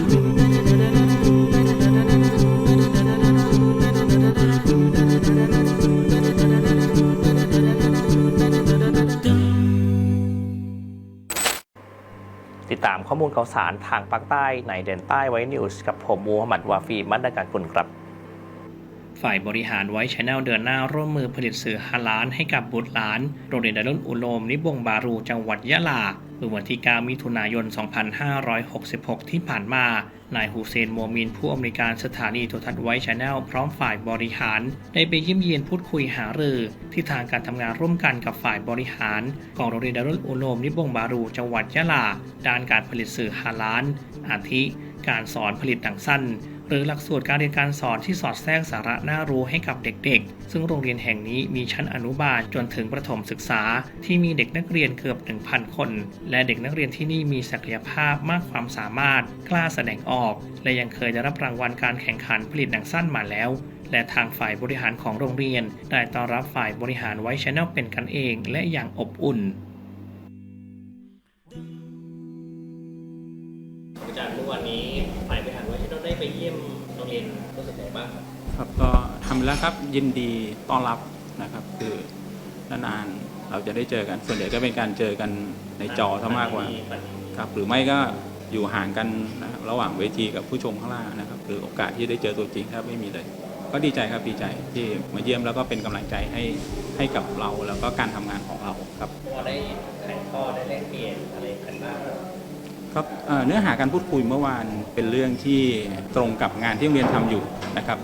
ติดตามข้อมูลข่าวสารทางภาคใต้ในเด่นใต้ไว้นิวส์กับผมมูฮัมหมัดวาฟีมัดดาการกุลครับ ฝ่ายบริหารไว้ชแนลเดินหน้าร่วมมือผลิตสื่อฮาลานให้กับบุตรหลาน โรงเรียนดารุนอุโลมนิบงบารูจังหวัดยะลาเมื่อวันที่ 9 มิถุนายน 2566 ที่ผ่านมา นายฮูเซนโมมิน ผู้อำนวยการสถานีโทรทัศน์ไว้ชแนลพร้อมฝ่ายบริหาร ได้ไปเยี่ยมเยียนพูดคุยหารือที่ทางการทำงานร่วมกันกับฝ่ายบริหาร ของโรงเรียนดารุนอุโลมนิบงบารูจังหวัดยะลา ด้านการผลิตสื่อฮาลาน อาทิ การสอนผลิตหนังสั้น หรือหลักสูตรการเรียนการสอนที่สอดแทรกสาระน่ารู้ให้กับเด็กๆ ซึ่งโรงเรียนแห่งนี้มีชั้นอนุบาลจนถึงประถมศึกษา ที่มีเด็กนักเรียนเกือบ 1,000 คน และเด็กนักเรียนที่นี่มีศักยภาพมากความสามารถ กล้าแสดงออก และยังเคยได้รับรางวัลการแข่งขันผลิตหนังสั้นมาแล้วและทางฝ่ายบริหารของโรงเรียน ได้ต้อนรับฝ่ายบริหารไว้ชแนลเป็นกันเอง และอย่างอบอุ่น ไว้ชแนลได้ไปเยี่ยมโรงเรียนรู้สึกไงบ้างครับครับก็ทำแล้วครับยินดีต้อนรับนะครับ คือนานๆเราจะได้เจอกัน ส่วนใหญ่ก็เป็นการเจอกันในจอซะมากกว่าครับ หรือไม่ก็อยู่ห่างกันนะครับระหว่างเวทีกับผู้ชมข้างล่างนะครับคือโอกาสที่ได้เจอตัวจริงแทบไม่มีเลย ก็ดีใจครับดีใจที่มาเยี่ยมแล้วก็เป็นกำลังใจให้ให้กับเราแล้วก็การทำงานของเราครับ พอได้ถ่ายทอดได้แลกเปลี่ยนอะไรกันบ้าง ครับเนื้อหาการพูดคุยเมื่อวานเป็นเรื่องที่ตรงกับงานที่โรงเรียนทำอยู่นะครับ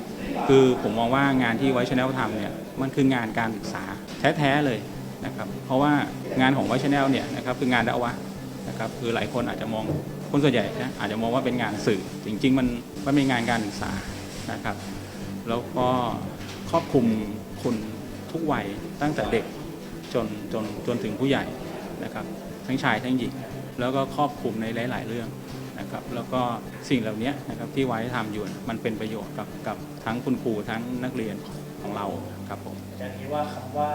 คือผมมองว่างานที่ไวชแนลทำเนี่ยมันคืองานการศึกษาแท้ๆเลยนะครับเพราะว่างานของไวชแนลเนี่ยนะครับคืองานดะวะนะครับคือหลายคนอาจจะมองคนส่วนใหญ่นะอาจจะมองว่าเป็นงานสื่อ จริง ๆ มันมันเป็นงานการศึกษานะครับ แล้วก็ครอบคลุมคนทุกวัยตั้งแต่เด็กจนจนจนถึงผู้ใหญ่นะครับ ทั้งชายทั้งหญิง แล้วก็ครอบคลุมในหลาย ๆ เรื่องนะครับแล้วก็สิ่งเหล่านี้นะครับที่ไว้ทำอยู่น่ะมันเป็นประโยชน์กับกับทั้งคุณครูทั้งนักเรียนของเราครับผมอาจารย์คิดว่าคำว่า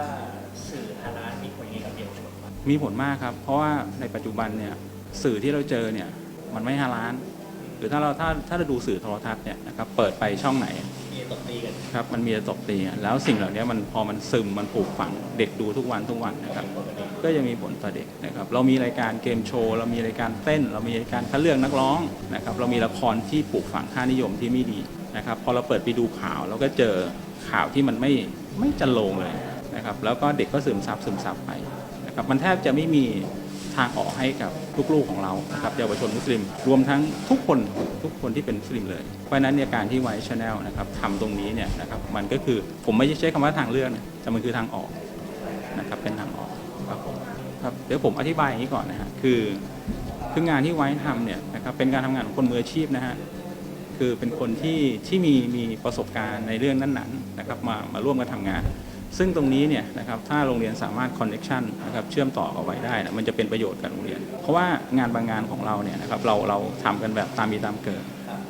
สื่อฮาลาลมีผลยังไงกับเยาวชนบ้างมีผลมากครับ เพราะว่าในปัจจุบันเนี่ยสื่อที่เราเจอเนี่ยมันไม่ฮาลานหรือถ้าเราถ้าถ้าเราดูสื่อโทรทัศน์เนี่ยนะครับเปิดไปช่องไหนมี ตบตีกันครับมันมีแต่ตบตีกันแล้วสิ่งเหล่านี้มันพอมันซึมมันปลูกฝังเด็กดูทุกวันทุกวันนะครับ ก็จะมีผลต่อเด็กนะครับ เรามีรายการเกมโชว์เรามีรายการเต้น เรามีรายการคัดเลือกนักร้องนะครับ เรามีละครที่ปลูกฝังค่านิยมที่ไม่ดีนะครับ พอเราเปิดไปดูข่าวเราก็เจอข่าวที่มันไม่ไม่จันลงเลยนะครับ แล้วก็เด็กก็ซึมซับซึมซับไปนะครับ มันแทบจะไม่มี ทางออกให้กับลูกๆของเรานะครับเยาวชนมุสลิม รวมทั้งทุกคนทุกคนที่เป็นมุสลิมเลย เพราะนั้นเนี่ยการที่ไว้ชาแนลนะครับทำตรงนี้เนี่ยนะครับมันก็คือผมไม่ใช่ใช้คำว่าทางเลือกนะแต่มันคือทางออกนะครับเป็นทางออกครับผมครับเดี๋ยวผมอธิบายอย่างนี้ก่อนนะฮะคือคืองานที่ไว้ทำเนี่ยนะครับเป็นการทำงานของคนมืออาชีพนะฮะคือเป็นคนที่ที่มีมีประสบการณ์ในเรื่องนั้นๆนะครับมามาร่วมกันทำงาน ซึ่งตรงนี้เนี่ยนะครับถ้าโรงเรียนสามารถคอนเน็ชันนะครับเชื่อมต่อเอาไว้ได้นะมันจะเป็นประโยชน์กับโรงเรียน เพราะว่างานบางงานของเราเนี่ยนะครับเราเราทำกันแบบตามมีตามเกิด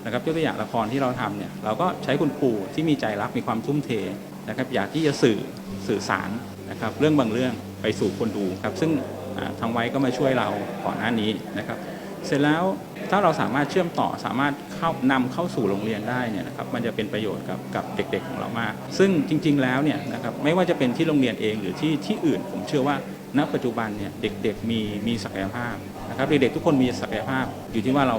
นะครับยกตัวอย่างละครที่เราทำเนี่ยเราก็ใช้คุณครูที่มีใจรักมีความทุ่มเทนะครับอยากที่จะสื่อสื่อสารนะครับเรื่องบางเรื่องไปสู่คนดูครับซึ่งทางไว้ก็มาช่วยเราก่อนหน้านี้นะครับ เสร็จแล้วถ้าเราสามารถเชื่อมต่อสามารถเข้านำเข้าสู่โรงเรียนได้เนี่ยนะครับมันจะเป็นประโยชน์กับกับเด็กๆของเรามาก ซึ่งจริง ๆแล้วเนี่ยนะครับไม่ว่าจะเป็นที่โรงเรียนเองหรือที่ที่อื่น ผมเชื่อว่าณปัจจุบันเนี่ยเด็กๆมีมีศักยภาพนะครับเด็กๆทุกคนมีศักยภาพอยู่ที่ว่าเรา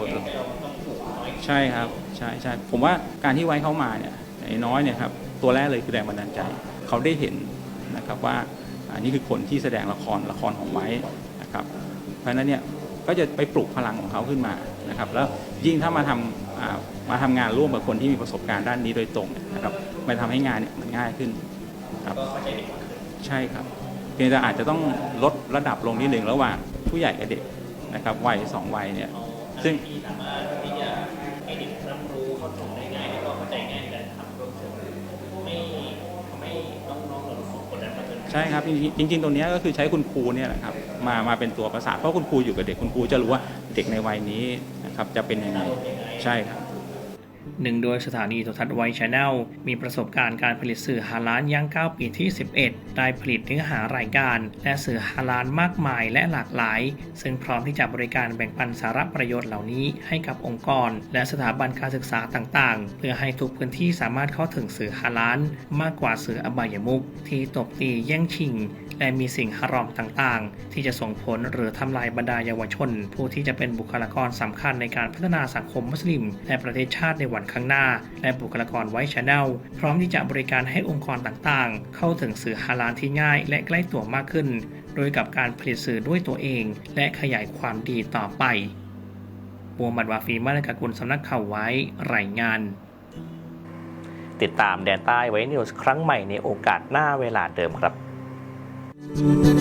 ใช่ครับใช่ใช่ผมว่าการที่ไว้เข้ามาเนี่ยไอ้น้อยเนี่ยครับตัวแรกเลยคือแรงบันดาลใจ เขาได้เห็นนะครับว่าอันนี้คือคนที่แสดงละครละครของไว้นะครับเพราะฉะนั้นเนี่ย ก็จะไปปลุกพลังของเขาขึ้นมานะครับแล้วยิ่งถ้ามาทำมาทำงานร่วมกับคนที่มีประสบการณ์ด้านนี้โดยตรงนะครับมันทำให้งานเนี่ยมันง่ายขึ้นครับใจเด็กมากขึ้นใช่ครับเพียงแต่อาจจะต้องลดระดับลงนิดหนึ่งระหว่างผู้ใหญ่กับเด็กนะครับวัยสองวัยเนี่ยซึ่งที่สามารถที่จะให้เด็กรับรู้เข้าถึงได้ ใช่ครับจริงๆตรงนี้ก็คือใช้คุณครูเนี่ยแหละครับมามาเป็นตัวประสานเพราะคุณครูอยู่กับเด็กคุณครูจะรู้ว่าเด็กในวัยนี้นะครับจะเป็นยังไงใช่ครับ หนึ่งโดยสถานีโทรทัศน์ไวชแนลมีประสบการณ์การผลิตสื่อฮาลานย่าง 9 ปีที่ 11 ได้ผลิตเนื้อหารายการ และสื่อฮาลานมากมายและหลากหลาย ซึ่งพร้อมที่จะบริการแบ่งปันสาระประโยชน์เหล่านี้ให้กับองค์กร และสถาบันการศึกษาต่างๆ เพื่อให้ทุกพื้นที่สามารถเข้าถึงสื่อฮาลานมากกว่าสื่ออบายมุขที่ตบตีแย่งชิง และมีสิ่งฮารอมต่างๆ ที่จะส่งผลหรือทำลายบรรดาเยาวชน ผู้ที่จะเป็นบุคลากรสำคัญในการพัฒนาสังคมมุสลิม และประเทศชาติในวันข้างหน้า และบุคลากรไว้ชแนลพร้อมที่จะบริการให้องค์กรต่างๆ เข้าถึงสื่อฮาลาลที่ง่าย และใกล้ตัวมากขึ้น โดยกับการผลิตสื่อด้วยตัวเอง และขยายความดีต่อไปบัวมัดวาฟีมาลกากุลสำนักข่าวไว้รายงาน ติดตามแดนใต้ไว้นิวส์ครั้งใหม่ในโอกาสหน้าเวลาเดิมครับ Thank you.